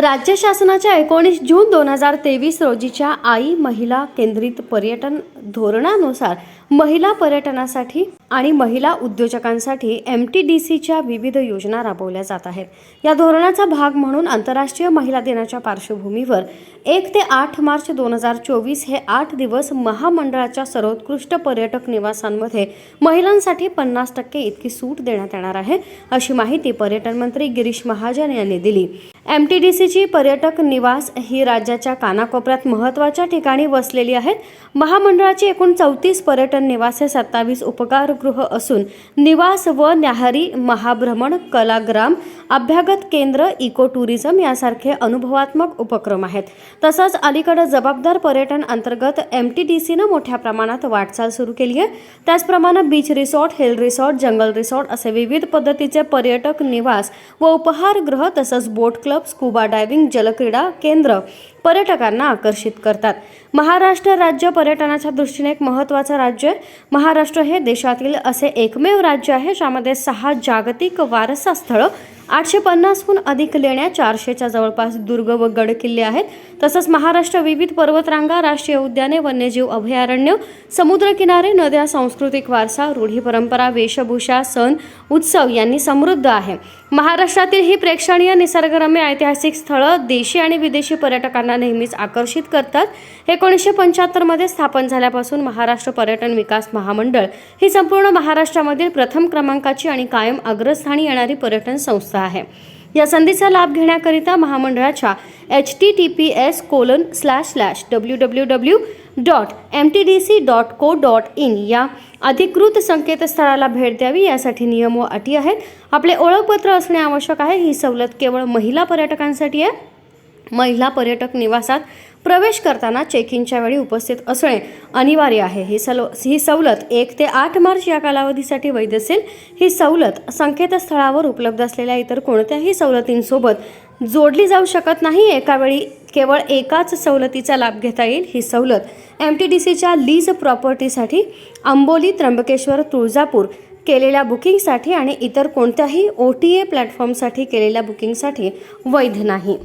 राज्य शासनाच्या एकोणीस जून दोन हजार तेवीस रोजीच्या आई महिला केंद्रित पर्यटन धोरणानुसार महिला पर्यटनासाठी आणि महिला उद्योजकांसाठी एम टी डी सीच्या विविध योजना राबवल्या जात आहेत. या धोरणाचा भाग म्हणून आंतरराष्ट्रीय महिला दिनाच्या पार्श्वभूमीवर एक ते आठ मार्च दोन हजार चोवीस हे आठ दिवस महामंडळाच्या सर्वोत्कृष्ट पर्यटक निवासांमध्ये महिलांसाठी पन्नास टक्के इतकी सूट देण्यात येणार आहे अशी माहिती पर्यटन मंत्री गिरीश महाजन यांनी दिली. एम टी डी सीची पर्यटक निवास ही राज्याच्या कानाकोपऱ्यात महत्त्वाच्या ठिकाणी वसलेली आहेत. महामंडळाची एकूण चौतीस पर्यटन निवासे सत्तावीस उपकारगृह असून निवास व न्याहारी महाभ्रमण कलाग्राम अभ्यागत केंद्र इको टुरिझम यासारखे अनुभवात्मक उपक्रम आहेत. तसंच अलीकडे जबाबदार पर्यटन अंतर्गत एम टी डी सीनं मोठ्या प्रमाणात वाटचाल सुरू केली आहे. त्याचप्रमाणे beach resort hill resort jungle resort असे विविध पद्धतीचे पर्यटक निवास व उपहारगृह तसंच बोट क्लब स्कुबा डायव्हिंग जलक्रीडा केंद्र पर्यटकांना आकर्षित करतात. महाराष्ट्र राज्य पर्यटनाच्या दृष्टीने एक महत्त्वाचं राज्य आहे. महाराष्ट्र हे देशातील असे एकमेव राज्य आहे ज्यामध्ये सहा जागतिक वारसा स्थळं आठशे पन्नासहून अधिक लेण्या चारशेच्या जवळपास दुर्ग व गड किल्ले आहेत. तसंच महाराष्ट्र विविध पर्वतरांगा राष्ट्रीय उद्याने वन्यजीव अभयारण्य समुद्रकिनारे नद्या सांस्कृतिक वारसा रूढी परंपरा वेशभूषा सण उत्सव यांनी समृद्ध आहे. महाराष्ट्रातील ही प्रेक्षणीय निसर्गरम्य ऐतिहासिक स्थळं देशी आणि विदेशी पर्यटकांना नेहमीच आकर्षित करतात. एकोणीसशे पंच्याहत्तरमध्ये स्थापन झाल्यापासून महाराष्ट्र पर्यटन विकास महामंडळ ही संपूर्ण महाराष्ट्रामधील प्रथम क्रमांकाची आणि कायम अग्रस्थानी येणारी पर्यटन संस्था आहे. या संधीचा लाभ घेण्याकरिता महामंडळाच्या H T T P S colon slash slash W W W dot M T D C dot co dot in या अधिकृत संकेतस्थळाला भेट द्यावी यासाठी नियम व अटी आहेत. आपले ओळखपत्र असणे आवश्यक आहे. ही सवलत केवळ महिला पर्यटकांसाठी आहे. महिला पर्यटक निवासात प्रवेश करताना चेक इनच्या वेळी उपस्थित असणे अनिवार्य आहे. ही सलो ही सवलत एक ते आठ मार्च या कालावधीसाठी वैध असेल. ही सवलत संकेतस्थळावर उपलब्ध असलेल्या इतर कोणत्याही सवलतींसोबत जोडली जाऊ शकत नाही. एकावेळी केवळ एकाच सवलतीचा लाभ घेता येईल. ही सवलत एम टी डी सीच्या लीज प्रॉपर्टीसाठी आंबोली त्र्यंबकेश्वर तुळजापूर केलेल्या बुकिंगसाठी आणि इतर कोणत्याही ओ टी ए प्लॅटफॉर्मसाठी केलेल्या बुकिंगसाठी वैध नाही.